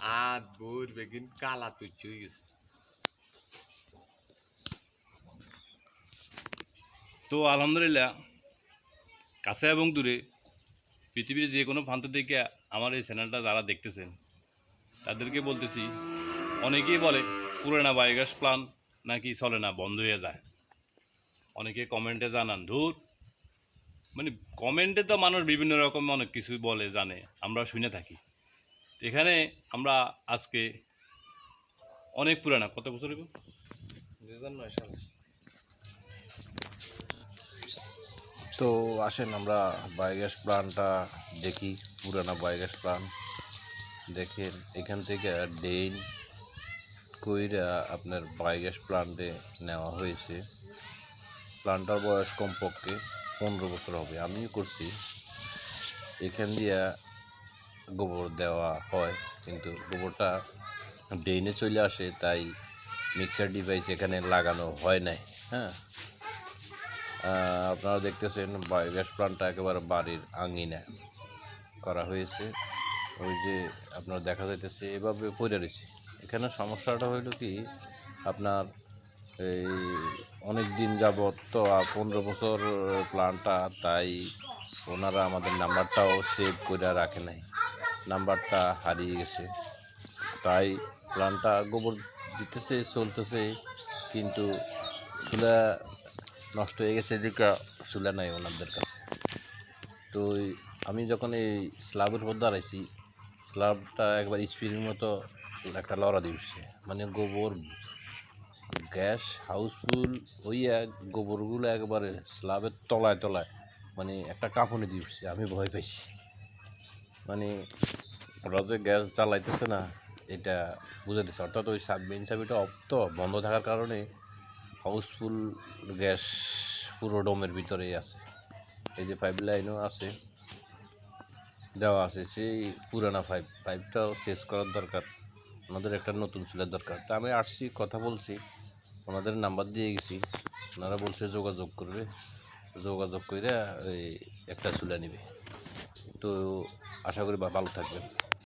আর bore begin কালা তুচ্ছ হয়ে গেছে তো আলহামদুলিল্লাহ, কাছে এবং দূরে পৃথিবীর যে কোনো প্রান্ত থেকে আমার এই চ্যানেলটা যারা দেখতেছেন, তাদেরকে বলতেছি, অনেকেই বলে পুরানা বায়োগ্যাস প্লান, নাকি চলে না, বন্ধ হয়ে যায়? অনেকে কমেন্টে জানান, ধুর। মানে কমেন্টে তো মানুষ বিভিন্ন রকম অনেক কিছু বলে, জানে, আমরা শুনে থাকি। এখানে আমরা আজকে অনেক পুরানা। কত বছর? দুই হাজার নয় সালে তো আসেন আমরা বায়োগ্যাস প্লান্টটা দেখি, পুরানা বায়োগ্যাস প্লান্ট দেখেন, এখান থেকে ডেইন কইরা আপনার বায়োগ্যাস প্লান্টে নেওয়া হয়েছে। প্লান্টটার বয়স কমপক্ষে পনেরো বছর হবে। আমিও করছি। এখান দিয়া গোবর দেওয়া হয়, কিন্তু গোবরটা ড্রেনে চলে আসে, তাই মিক্সার ডিভাইস এখানে লাগানো হয় নাই হ্যাঁ? আপনারা দেখতেছেন বায়োগ্যাস প্লান্টটা একেবারে বাড়ির আঙিনা করা হয়েছে। ওই যে আপনার দেখা যাইতেছে, এভাবে পড়ে রয়েছে। এখানে সমস্যাটা হইল কি, আপনার এই অনেক দিন যাবৎ তো পনেরো বছর প্ল্যানটা তাই ওনারা আমাদের নাম্বারটাও সেভ করে রাখে নাই। নাম্বারটা হারিয়ে গেছে। তাই প্ল্যানটা গোবর দিতেছে, চলতেছে, কিন্তু চুলা নষ্ট হয়ে গেছে, এদিকে চুলা নাই ওনাদের কাছে। তো আমি যখন এই স্ল্যাবের উপর দাঁড়াইছি স্ল্যাবটা একবার স্পিডের মতো একটা লড়া দিচ্ছে মানে গোবর, গ্যাস, হাউসফুল, ওই এক গোবরগুলো একবারে স্ল্যাবের তলায় তলায় মানে একটা কাঁপুনি দিচ্ছে আমি ভয় পাইছি। মানে ওরা যে গ্যাস জ্বালাইতেছে না, এটা বুঝে দিচ্ছে অর্থাৎ ওই মেন চাবিটা অফ তো বন্ধ থাকার কারণে হাউসফুল গ্যাস পুরো ডোমের ভিতরেই আছে। এই যে পাইপ লাইনও আছে, দেওয়া আছে, সেই পুরানা পাইপ পাইপটাও শেষ করার দরকার। ওনাদের একটা নতুন চুলের দরকার। তা আমি আসছি, কথা বলছি, ওনাদের নাম্বার দিয়ে গেছি। ওনারা বলছে যোগাযোগ করবে। যোগাযোগ করে একটা চুলা নেবে। তো আশা করি ভালো থাকবেন।